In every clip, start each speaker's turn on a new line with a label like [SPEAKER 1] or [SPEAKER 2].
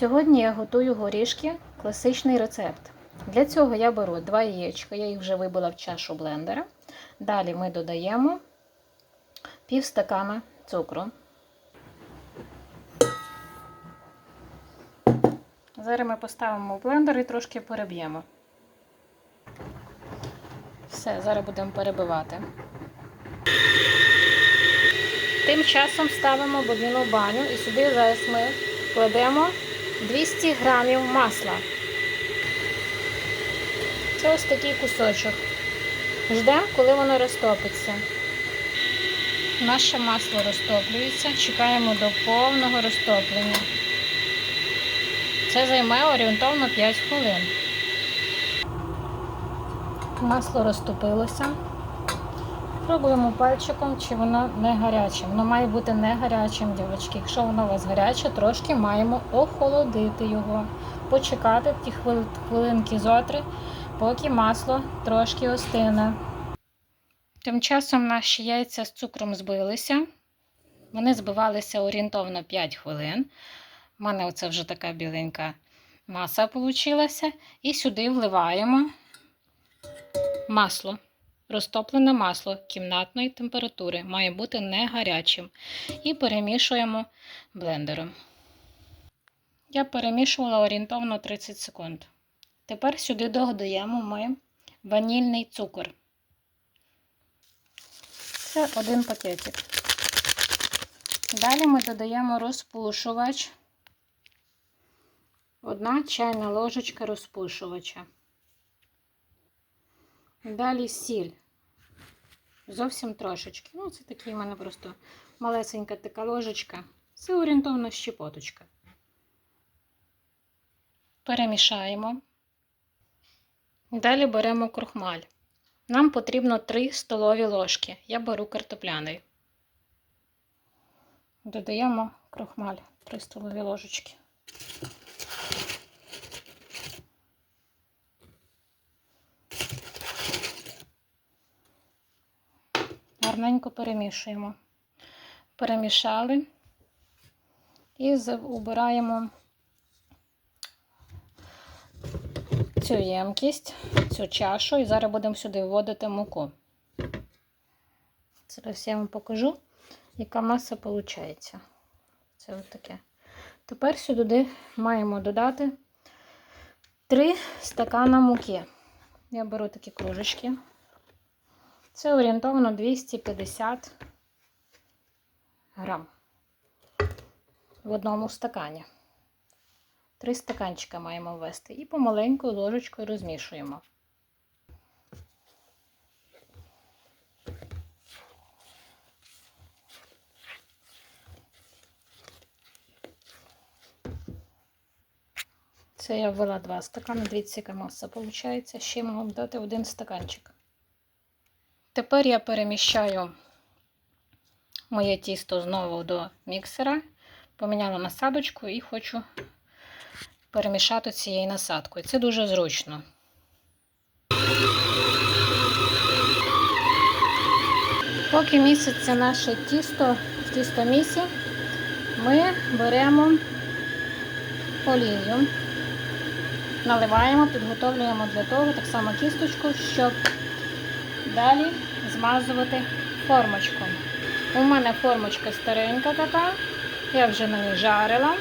[SPEAKER 1] Сьогодні я готую горішки, класичний рецепт. Для цього я беру два яєчка, я їх вже вибила в чашу блендера. Далі ми додаємо пів стакана цукру. Зараз ми поставимо в блендер і трошки переб'ємо. Все, зараз будемо перебивати. Тим часом ставимо водяну баню і сюди зараз ми кладемо 200 грамів масла. Це ось такий кусочок. Ждемо, коли воно розтопиться. Наше масло розтоплюється, чекаємо до повного розтоплення. Це займе орієнтовно 5 хвилин. Масло розтопилося. Пробуємо пальчиком, чи воно не гаряче. Воно має бути не гарячим, дівчатки. Якщо воно у вас гаряче, трошки маємо охолодити його. Почекати ті хвили- хвилинки зотри, поки масло трошки остине. Тим часом наші яйця з цукром збилися. Вони збивалися орієнтовно 5 хвилин. У мене оце вже така біленька маса вийшла. І сюди вливаємо масло. Розтоплене масло кімнатної температури має бути не гарячим. І перемішуємо блендером. Я перемішувала орієнтовно 30 секунд. Тепер сюди додаємо ми ванільний цукор. Це один пакетик. Далі ми додаємо розпушувач. Одна чайна ложечка розпушувача. Далі сіль. Зовсім трошечки. Ну, це такий в мене просто малесенька така ложечка. Це орієнтовно щепоточка. Перемішаємо. Далі беремо крохмаль. Нам потрібно 3 столові ложки. Я беру картопляний. Додаємо крохмаль 3 столові ложечки. Гарненько перемішуємо. Перемішали і убираємо цю ємкість, цю чашу, і зараз будемо сюди вводити муку. Зараз я вам покажу, яка маса виходить. Це ось таке. Тепер сюди маємо додати 3 стакана муки. Я беру такі кружечки. Це орієнтовно 250 грам в одному стакані. Три стаканчика маємо ввести і помаленькою ложечкою розмішуємо. Це я ввела два стакани, дивіться, яка маса виходить. Ще можу дати один стаканчик. Тепер я переміщаю моє тісто знову до міксера, поміняла насадочку і хочу перемішати цією насадкою. Це дуже зручно. Поки місяться наше тісто в тістомісі, ми беремо олію, наливаємо, підготовлюємо для того так само кісточку, щоб Далі змазувати формочку. У мене формочка старенька така, я вже на ній жарила.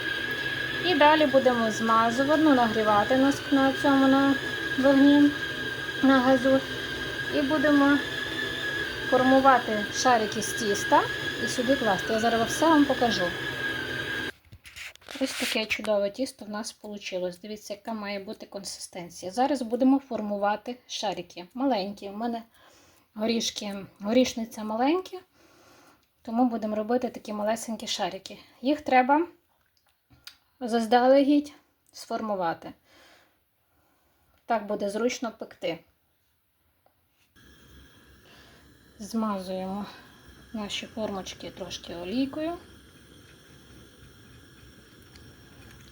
[SPEAKER 1] І далі будемо змазувати, ну, нагрівати на, на цьому на вогні, на газу. І будемо формувати шарики з тіста і сюди класти. Я зараз все вам покажу. Ось таке чудове тісто в нас вийшло. Дивіться, яка має бути консистенція. Зараз будемо формувати шарики. Маленькі. У мене горішки, горішниця маленькі, тому будемо робити такі малесенькі шарики. Їх треба заздалегідь сформувати. Так буде зручно пекти. Змазуємо наші формочки трошки олійкою,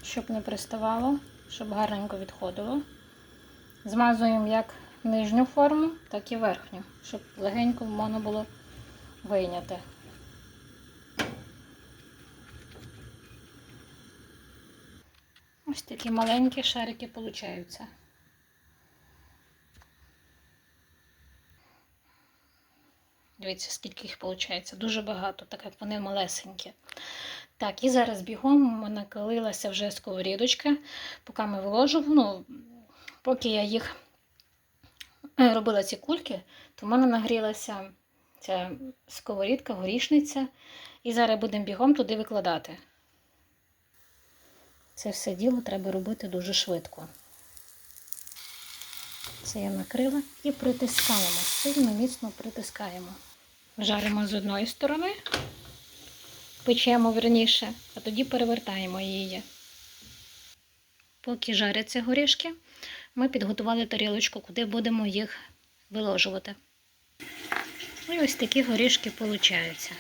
[SPEAKER 1] щоб не приставало, щоб гарненько відходило. Змазуємо як нижню форму, так і верхню, щоб легенько можна було вийняти. Ось такі маленькі шарики получаються. Дивіться, скільки їх виходить. Дуже багато, так як вони малесенькі. Так, і зараз бігом накалилася вже сковорідочка, поки ми виложу. Ну, поки я їх робила ці кульки, то в мене нагрілася ця сковорідка, горішниця. І зараз будемо бігом туди викладати. Це все діло треба робити дуже швидко. Це я накрила і притискаємо. Сильно міцно притискаємо. Жаримо з одної сторони, печемо верніше, а тоді перевертаємо її. Поки жаряться горішки, ми підготували тарілочку, куди будемо їх виложувати. І ось такі горішки получаються.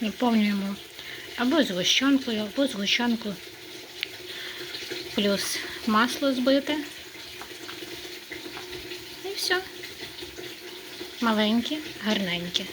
[SPEAKER 1] Наповнюємо або згущенкою, або згущенку плюс масло збите. І все. Маленькі, гарненькі.